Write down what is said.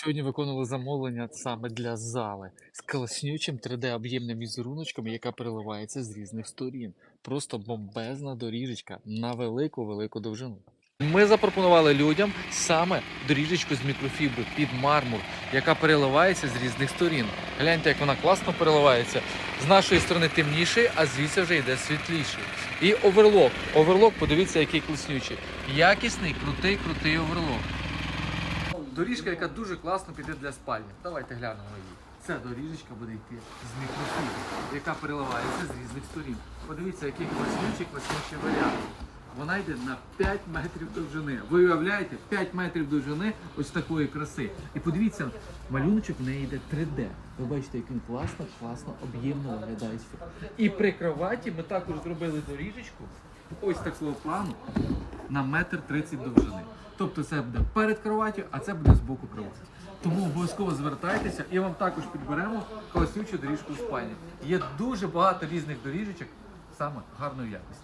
Сьогодні виконували замовлення саме для зали з класнючим 3D-об'ємним візеруночком, яка переливається з різних сторін. Просто бомбезна доріжечка на велику-велику довжину. Ми запропонували людям саме доріжечку з мікрофібри під мармур, яка переливається з різних сторін. Гляньте, як вона класно переливається. З нашої сторони темніший, а звідси вже йде світліший. І оверлок. Оверлок, подивіться, який класнючий. Якісний, крутий, крутий оверлок. Доріжка, яка дуже класно піде для спальні. Давайте глянемо її. Ця доріжечка буде йти з мікрофібри, яка переливається з різних сторін. Подивіться, який класнючий, класнючий варіант. Вона йде на 5 метрів довжини. Ви уявляєте, 5 метрів довжини ось такої краси. І подивіться, малюночок в неї йде 3D. Ви бачите, як він класно, класно, об'ємно виглядає. І при кроваті ми також зробили доріжечку ось такого плану на метр тридцять довжини. Тобто це буде перед кроваттю, а це буде з боку кроваті. Тому обов'язково звертайтеся і вам також підберемо класючу доріжку в спальні. Є дуже багато різних доріжечок саме гарної якості.